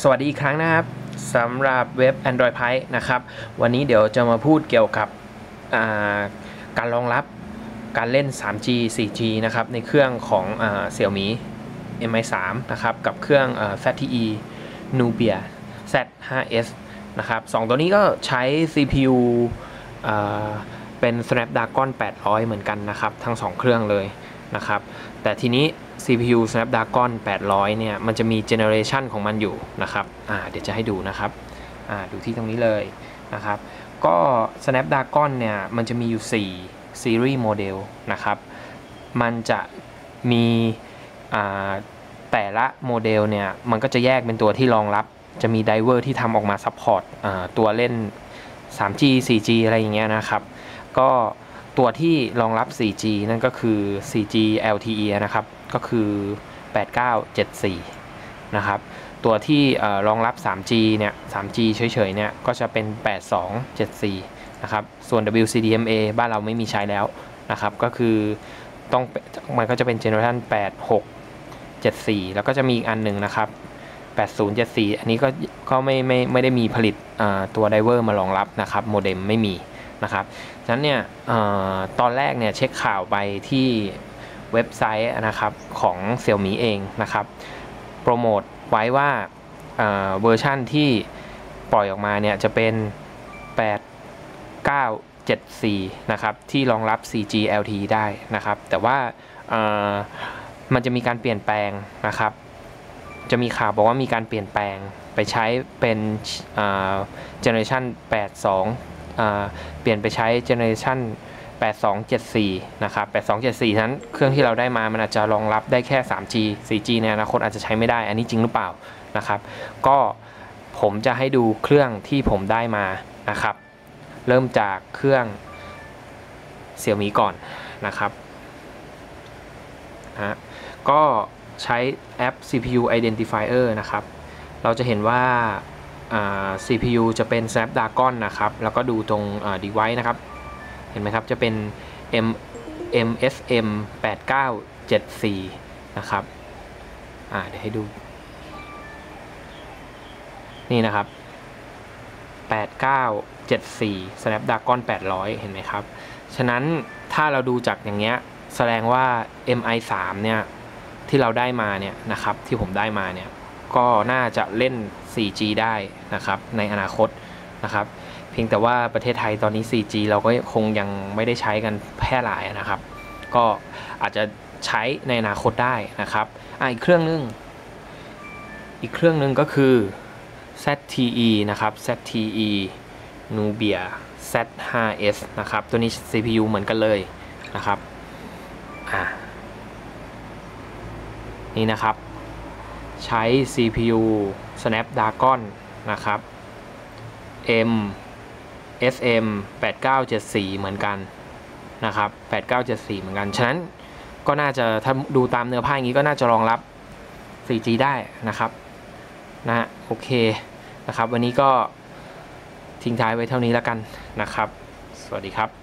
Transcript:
สวัสดีอีกครั้งนะครับสำหรับเว็บ Android Pie นะครับ วันนี้เดี๋ยวจะมาพูดเกี่ยวกับาการรองรับการเล่น 3G 4G นะครับ ในเครื่องของอ่า Xiaomi Mi 3นะครับ กับเครื่อง ZTE Nubia Z5s นะครับสองตัวนี้ก็ใช้ CPU เป็น Snapdragon 800 เหมือนกันนะครับ ทั้ง 2 เครื่องเลยนะครับ แต่ทีนี้ CPU Snapdragon 800 เนี่ย มันจะมีเจเนอเรชันของมันอยู่นะครับ อ่า เดี๋ยวจะให้ดูนะครับ อ่า ดูที่ตรงนี้เลยนะครับ ก็ Snapdragon เนี่ย มันจะมีอยู่ 4 ซีรีส์โมเดลนะครับ มันจะมี อ่า แต่ละโมเดลเนี่ย มันก็จะแยกเป็นตัวที่รองรับ จะมีไดเวอร์ที่ทำออกมาซัพพอร์ตตัวเล่น 3G 4G อะไรอย่างเงี้ยนะครับ ก็ ตัวที่รองรับ 4G นั่นก็คือ 4G LTE นะครับ ก็คือ 8974 นะครับ ตัวที่รองรับ 3G เนี่ย 3G เฉยๆ เนี่ย ก็จะเป็น 8274 นะครับ ส่วน WCDMA บ้านเราไม่มีใช้แล้วนะครับ ก็คือต้องมันก็จะเป็นเจเนอเรชัน8674 แล้วก็จะมีอีกอันหนึ่งนะครับ 8074 อันนี้ก็ก็ไม่ไม่ไม่ได้มีผลิตตัวไดเวอร์มารองรับนะครับ โมเด็มไม่มี นะครับฉะนั้นเนี่ยอตอนแรกเนี่ยเช็คข่าวไปที่เว็บไซต์นะครับของ Xiaomi เองนะครับโปรโมทไว้ว่าเวอร์ชั่นที่ปล่อยออกมาเนี่ยจะเป็น 8974 นะครับ ที่รองรับ 4G LTE ได้นะครับ แต่ว่ามันจะมีการเปลี่ยนแปลงนะครับ จะมีข่าวบอกว่ามีการเปลี่ยนแปลงไปใช้เป็นเจเนอเรชัน82 เปลี่ยนไปใช้เจเนอเรชัน8274 นะครับ 8274 นั้นเครื่องที่เราได้มามันอาจจะรองรับได้แค่ 3G 4G ในอนาคตอาจจะใช้ไม่ได้ อันนี้จริงหรือเปล่านะครับ ก็ผมจะให้ดูเครื่องที่ผมได้มานะครับ เริ่มจากเครื่อง Xiaomi ก่อนนะครับนะก็ใช้แอป CPU Identifier นะครับ เราจะเห็นว่า CPU จะเป็น Snapdragon นะครับ แล้วก็ดูตรง device นะครับ เห็นไหมครับ จะเป็น M MSM 8974 นะครับ อ่า เดี๋ยวให้ดู นี่นะครับ 8974 Snapdragon 800 เห็นไหมครับ ฉะนั้นถ้าเราดูจากอย่างเงี้ย แสดงว่า MI 3 เนี่ย ที่เราได้มาเนี่ยนะครับ ที่ผมได้มาเนี่ย ก็น่าจะเล่น 4G ได้นะครับในอนาคตนะครับ เพียงแต่ว่าประเทศไทยตอนนี้ 4G เราก็คงยังไม่ได้ใช้กันแพร่หลายนะครับ ก็อาจจะใช้ในอนาคตได้นะครับอะอีกเครื่องนึง อีกเครื่องนึงก็คือ ZTE นะครับ ZTE Nubia Z5s นะครับ ตัวนี้ CPU เหมือนกันเลยนะครับ อะนี่นะครับ ใช้ CPU Snapdragon นะครับ M SM 8974 เหมือนกันนะครับ 8974 เหมือนกัน ฉะนั้นก็น่าจะถ้าดูตามเนื้อผ้าอย่างนี้ก็น่าจะรองรับ 4G ได้นะครับนะโอเคนะครับ วันนี้ก็ทิ้งท้ายไว้เท่านี้แล้วกันนะครับ สวัสดีครับ